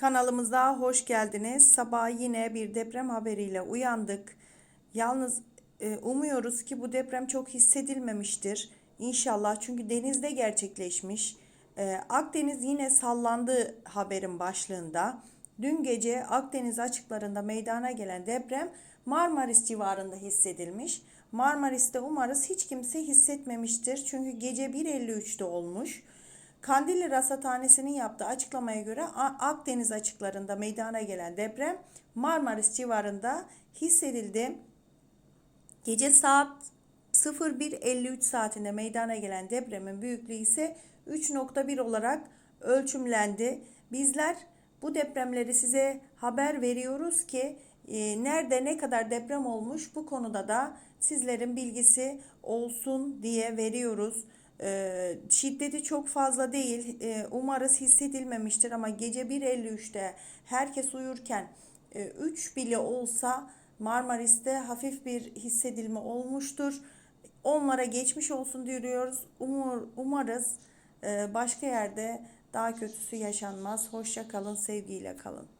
Kanalımıza hoş geldiniz. Sabah yine bir deprem haberiyle uyandık. Yalnız e, umuyoruz ki bu deprem çok hissedilmemiştir. İnşallah çünkü denizde gerçekleşmiş. E, Akdeniz yine sallandı haberin başlığında. Dün gece Akdeniz açıklarında meydana gelen deprem Marmaris civarında hissedilmiş. Marmaris'te umarız hiç kimse hissetmemiştir. Çünkü gece 1.53'te olmuş. Kandilli Rasathanesi'nin yaptığı açıklamaya göre Akdeniz açıklarında meydana gelen deprem Marmaris civarında hissedildi. Gece saat 01.53 saatinde meydana gelen depremin büyüklüğü ise 3.1 olarak ölçümlendi. Bizler bu depremleri size haber veriyoruz ki e, nerede ne kadar deprem olmuş bu konuda da sizlerin bilgisi olsun diye veriyoruz. E, şiddeti çok fazla değil. E, umarız hissedilmemiştir ama gece 1.53'te herkes uyurken 3 bile olsa Marmaris'te hafif bir hissedilme olmuştur. Onlara geçmiş olsun diyoruz. Umur, umarız e, başka yerde daha kötüsü yaşanmaz. Hoşça kalın, sevgiyle kalın.